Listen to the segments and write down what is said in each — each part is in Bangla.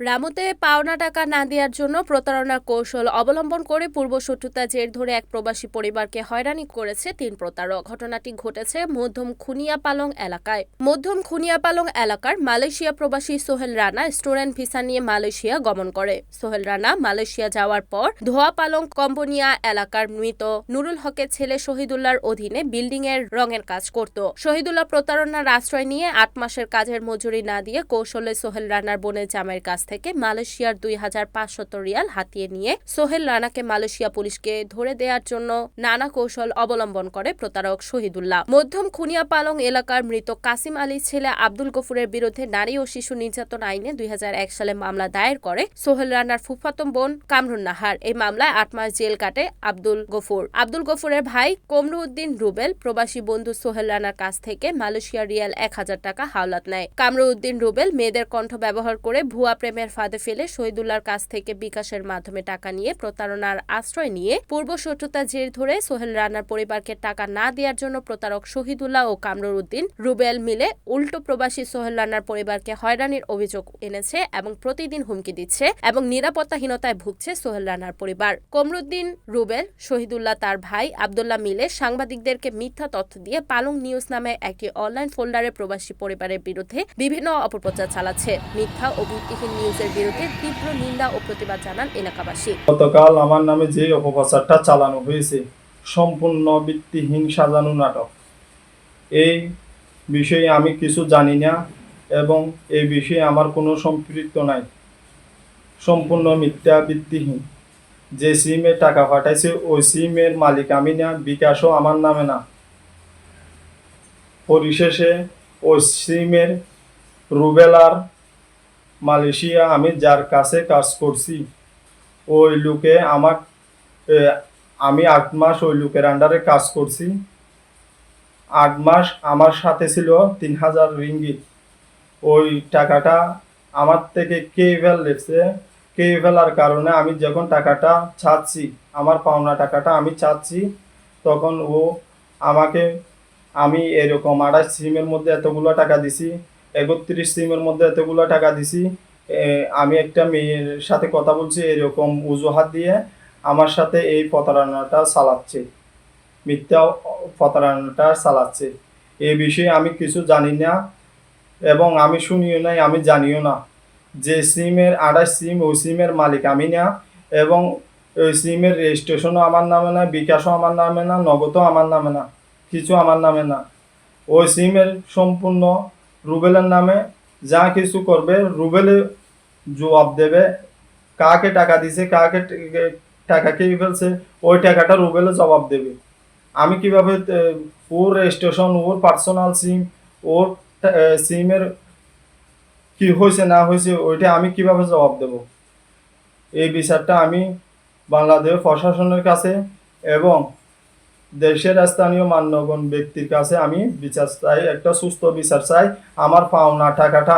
রামুতে পাওনা টাকা না দেওয়ার জন্য প্রতারণার কৌশল অবলম্বন করে পূর্বশত্রুতা জের ধরে এক প্রবাসী পরিবারকে হয়রানি করেছে তিন প্রতারক। ঘটনাটি ঘটেছে মধ্যম খুনিয়াপালং এলাকায়। মধ্যম খুনিয়াপালং এলাকার মালয়েশিয়া প্রবাসী সোহেল রানা স্টুডেন্ট ভিসা নিয়ে মালয়েশিয়া গমন করে। সোহেল রানা মালয়েশিয়া যাওয়ার পর ধোয়া পালং কম্বোনিয়া এলাকার মৃত নুরুল হকের ছেলে শহীদুল্লাহর অধীনে বিল্ডিং এর রঙের কাজ করত। শহীদুল্লাহ প্রতারণার আশ্রয় নিয়ে আট মাসের কাজের মজুরি না দিয়ে কৌশলে সোহেল রানার বোনের জামাইয়ের কাছ থেকে মালয়েশিয়ার দুই হাজার পাঁচশত রিয়াল হাতিয়ে নিয়ে সোহেল রানাকে মালয়েশিয়া পুলিশকে ধরে দেওয়ার জন্য নানা কৌশল অবলম্বন করে প্রতারক শহীদুল্লাহ। মধ্যম খুনিয়া পালং এলাকার মৃত কাসিম আলীর ছেলে আব্দুল গফুরের বিরুদ্ধে নারী ও শিশু নির্যাতন আইনে দুই সালে মামলা দায়ের করে সোহেল রানার ফুফাতম বোন কামরুন নাহার। এই মামলায় আট মাস জেল কাটে আব্দুল গফুর। আব্দুল গফুরের ভাই কমরুদ্দিন রুবেল প্রবাসী বন্ধু সোহেল রানার কাছ থেকে মালয়েশিয়া রিয়াল এক হাজার টাকা হাওলাত নেয়। কামরুদ্দিন রুবেল মেয়েদের কণ্ঠ ব্যবহার করে ভুয়া প্রেমের ফাঁদে ফেলে শহীদুল্লাহর কাছ থেকে বিকাশের মাধ্যমে টাকা নিয়ে প্রতারণার আশ্রয় নিয়ে পূর্ব শত্রুতা জের ধরে সোহেল রানার পরিবারকে টাকা না দেওয়ার জন্য প্রতারক শহীদুল্লাহ ও কামরুর উদ্দিন রুবেল মিলে উল্টো প্রবাসী সোহেল রানার পরিবারকে হয়রানির অভিযোগ এনেছে এবং প্রতিদিন হুমকি দিচ্ছে এবং নিরাপত্তাহীনতায় ভুগছে সোহেল রানার পরিবার। কমরুদ্দিন, রুবেল, শহীদুল্লাহ তার ভাই আবদুল্লাহ মিলে সাংবাদিকদেরকে মিথ্যা তথ্য দিয়ে পালং নিউজ নামে একটি অনলাইন ফোল্ডারে প্রবাসী পরিবারের বিরুদ্ধে বিভিন্ন অপপ্রচার চালাচ্ছে। মিথ্যা ও ভিত্তিহীন নিউজের বিরুদ্ধে তীব্র নিন্দা ও প্রতিবাদ জানান এলাকাবাসী। গতকাল আমার নামে যে অপপ্রচারটা চালানো হয়েছে, সম্পূর্ণ ভিত্তিহীন সাজানো নাটক। এই বিষয়ে আমি কিছু জানি না এবং এই বিষয়ে আমার কোনো সম্পৃক্ত নাই। সম্পূর্ণ মিথ্যা, ভিত্তিহীন। যে সিমে টাকা পাঠাইছে, ওই সিমের মালিক আমি না, বিকাশও আমার নামে না। পরিশেষে ওই সিমের রুবেলার মালয়েশিয়া, আমি যার কাছে কাজ করছি, ওই লোকে আমার আমি আট মাস ওই লোকের আন্ডারে কাজ করছি। আট মাস আমার সাথে ছিল তিন হাজার রিঙ্গিত। ওই টাকাটা আমার থেকে কে ফেলেছে কে ফেলার কারণে আমি যখন টাকাটা চাচ্ছি, আমার পাওনা টাকাটা আমি চাচ্ছি, তখন ও আমাকে, আমি এরকম আড়াই সিমের মধ্যে এতগুলো টাকা দিছি একত্রিশ সিমের মধ্যে এতগুলো টাকা দিছি। আমি একটা মেয়ের সাথে কথা বলছি, এরকম অজুহাত দিয়ে আমার সাথে এই প্রতারণাটা চালাচ্ছে। মিথ্যা প্রতারণাটা চালাচ্ছে। এই বিষয়ে আমি কিছু জানি না এবং আমি শুনিও নাই, আমি জানিও না যে সিমের, আড়াই সিম, ওই সিমের মালিক আমি না এবং ওই সিমের রেজিস্ট্রেশনও আমার নামে না, বিকাশও আমার নামে না, নগদও আমার নামে না, কিছু আমার নামে না। ওই সিমের সম্পূর্ণ রুবেলের নামে যা কিছু করবে, রুবেলে জবাব দেবে, কাকে টাকা দিছে, কাকে টাকা কে ফেলছে, ওই টাকাটা রুবেলে জবাব দেবে। আমি কীভাবে ওর রেজিস্ট্রেশন ওর পার্সোনাল সিম, ওর সিমের কি হয়েছে, না হয়েছে, ওইটা আমি কীভাবে জবাব দেব? এই বিচারটা আমি বাংলাদেশ প্রশাসনের কাছে এবং দেশের স্থানীয় মান্যগণ ব্যক্তির কাছে আমি বিচার চাই, একটা সুস্থ বিচার চাই, আমার পাওনা টাকাটা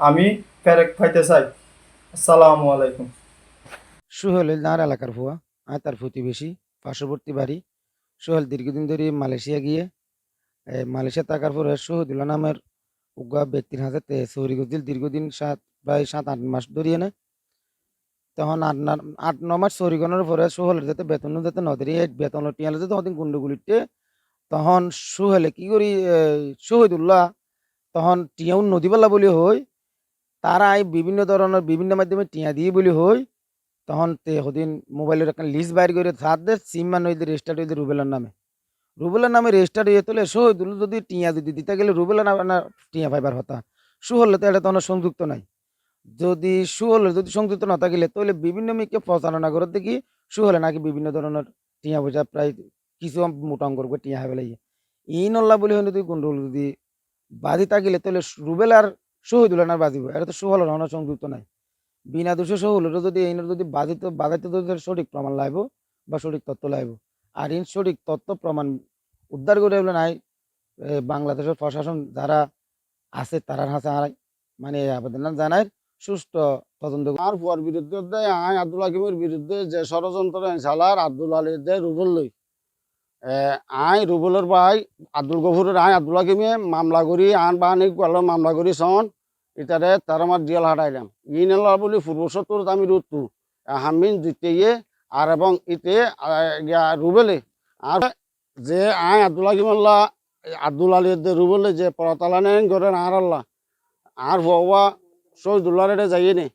আমি ফেরত পাইতে চাই। আসসালামু আলাইকুম। সোহেল নার এলাকার ভুয়া আর তার প্রতিবেশী পার্শ্ববর্তী বাড়ি। সোহেল দীর্ঘদিন ধরে মালয়েশিয়া গিয়ে মালয়েশিয়া থাকার পরে শহীদুল্লাহ নামের উগা ব্যক্তির হাতে চৌরি দীর্ঘদিন সাত প্রায় সাত আট মাস ধরিয়ে নেয়। তখন আট আট, ন মাস চৌরি গণের পরে সোহেলের যাতে বেতন যাতে নদী বেতন টিয়ালে যাতে অদিন গুন্ডগুলিতে তখন সোহেলে কি করি শহীদুল্লাহ তখন টিয়াউন নদীবালা বলি হই, তারাই বিভিন্ন ধরনের বিভিন্ন মাধ্যমে টিয়া দিয়ে বলি হই, তখন তে হদিন মোবাইলের একটা লিস্ট বাইর করে তাদের সিম মান হইতে রেজিস্টার্ড হইতে রুবেলার নামে। রুবেলার নামে রেজিস্টার্ড হয়ে তোলে শহীদুল যদি টিয়া যদি দিতে গেলে রুবেলার টিয়া পাইবার হতা সুহলে তো এটা তখন সংযুক্ত নাই। যদি সুহলে যদি সংযুক্ত না থাকিলে, তাহলে বিভিন্ন মেয়েকে প্রচারণা করে। দেখি সুহলে নাকি বিভিন্ন ধরনের টিয়া বোঝা প্রায় কিছু মোটা অঙ্কর করে টিয়া হবে লাগে এই নল্লা বলে হলে তুই গন্ডগোল যদি বাজি থাকিলে, তাহলে রুবেলার শহীদুল না বাজিব। এটা তো সুহলের হওয়ার সংযুক্ত নাই। বিনা দোষে সহুলটা যদি এই যদি বাধিত বাধাইতে যদি সঠিক প্রমাণ লাইব বা সঠিক তথ্য লাইব। আর ইন সঠিক তথ্য প্রমাণ উদ্ধার করে হলে নাই বাংলাদেশের প্রশাসন যারা আছে তারা হাসে মানে আবেদন জানায়। সুস্থ তদন্ত আর ফুয়ার বিরুদ্ধে আই আব্দুল হাকিমের বিরুদ্ধে যে ষড়যন্ত্র চালার আব্দুল আলী দে রুবল লই। আই রুবলের ভাই আব্দুল গফুরের আই আব্দুল হাকিমে মামলা করি আন বাহানি গেল মামলা করি সন, ইতারে তার আমার জিয়াল হাঁটাইলাম ইনাল্লা বলি পূর্ব সত্তর আমি রুতু হামিন দিতে ইয়ে আর এবং ইতে রুবেলে। আর যে আয় আব্দুল্লাহ কিমাল্লা আব্দুল আলী দে রুবেলে যে পড়াতালা নেন করেন আর আল্লাহ। আর ভবা শহীদুল্লাহ যাইয়ে নে।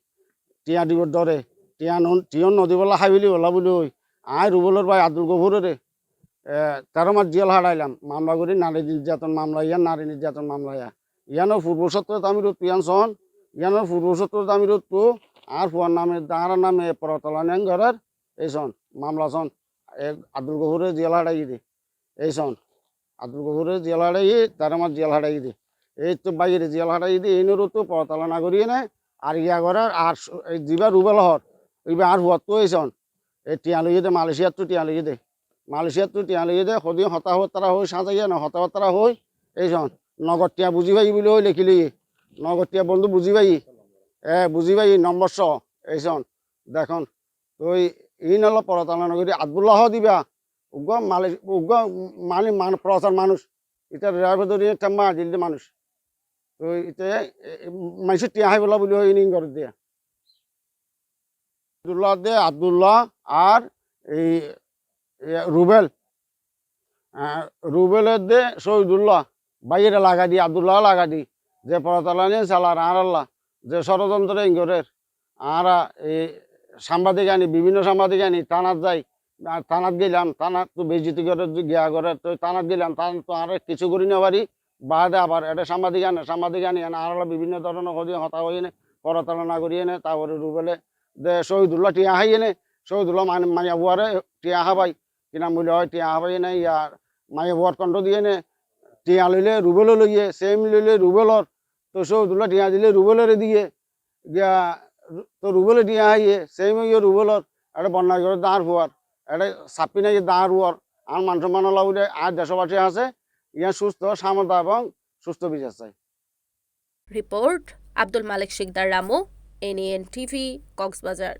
টিয়া দিবর দরে টিয়া নন টিয়ন নদী বলা হাইবিলি বলা বলি ওই আয় রুবেলের ভাই আব্দুল গফুরে তেরো মাস জেল হারাইলাম মামলা করি নারী নির্যাতন মামলা ইয়া নারী নির্যাতন মামলা ইয়া। ইয়ানো পূর্ব সত্তর আমি রোদ পিয়ান সন ইয়ানো পূর্ব সত্তর আমি রোদ তো আর ফুয়ার নামে তাহার নামে পরতলা নেন ঘরের এই সন মামলা সন এ আব্দুল গফুরে জেল হারাই দে। এই সন আব্দুল গফুরে জেল হারাই তেরো মাস জেল হারাই দে। এই তো বাইরে জেল হারাই দে এই নরো তো পরতলা না করিয়ে নেয়, আর ইয়া ঘরের আর স- যিবা রুবেল হর এইবার আর হুয়ার তো এই টিয়া লইয়ে দে মালয়েশিয়ার তো টিয়া লইয়ে দে। মালয়েশিয়ার তো টিয়া লইয়ে দে, সদি হতাহত তারা হই সাজাইয়া না হতাহত তারা হই এই সন নগদ টিয়া বুঝি পাই বলে হই লেখি লইয়ে। নগদ বন্ধু বুঝি পাই এ বুঝি পাই নম্বর ছ এই সন দেখুন তো এই নল পরতালনা নগরী আদবুল্লাহ দিবা। উগ্র মালয় উগ্র মানে প্রচার মানুষ। এটা ধরে টেম্মা দিল্লি মানুষ। তো ইতে মানুষের টিয়া হাই বলা বলে হই নিন করে দিয়া। আব্দুল্লাহ দে, আব্দুল্লাহ আর এই রুবেল। রুবেলের দে, শহীদুল্লাহ। বাইরে লাগা দি, আব্দুল্লাহ লাগা দি। যে পরতলা নিয়ে চালার আর আল্লাহ। যে ষড়যন্ত্র ইঙ্গরের। আর এই সাংবাদিক আনি, বিভিন্ন সাংবাদিক আনি টানাত যাই টানাত গেলাম। টানাত তো বেজিতি করে গিয়া করে তো টানাত গেলাম। টানাত তো আর কিছু করি না পারি। বাদে আবার এটা সাংবাদিক আনে, সাংবাদিক আনি আনে আর বিভিন্ন ধরনের হদি হতা হয়ে নে পরতলা করিয়ে নে তারপরে রুবেলে দে শহীদুল্লাহ টিয়া হাইয়ে নে শহীদুল্লাহ মানে মানে বুয়ারে টিয়া হাবাই, কিনা মূল্য হয় টিয়া হাবাই নে ইয়ার মায়ে বুয়ার কণ্ঠ দিয়ে নে টিয়া লইলে রুবেলও লইয়ে, সেম লইলে রুবেলর, তো শহীদুল্লাহ টিয়া দিলে রুবেলরে দিয়ে গিয়া তো রুবেলে টিয়া হাইয়ে, সেম ইয়ে রুবেলর, এটা বন্যা দাঁড় ফুয়ার এটা চাপি নাই দাঁড় হুয়ার, আর মানুষ বলে, আর দেশবাসী আছে ইয়া সুস্থ সামতা এবং সুস্থ বিচার চাই। Report Abdul Malik Shikdar Ramu NN TV Cox's Bazar.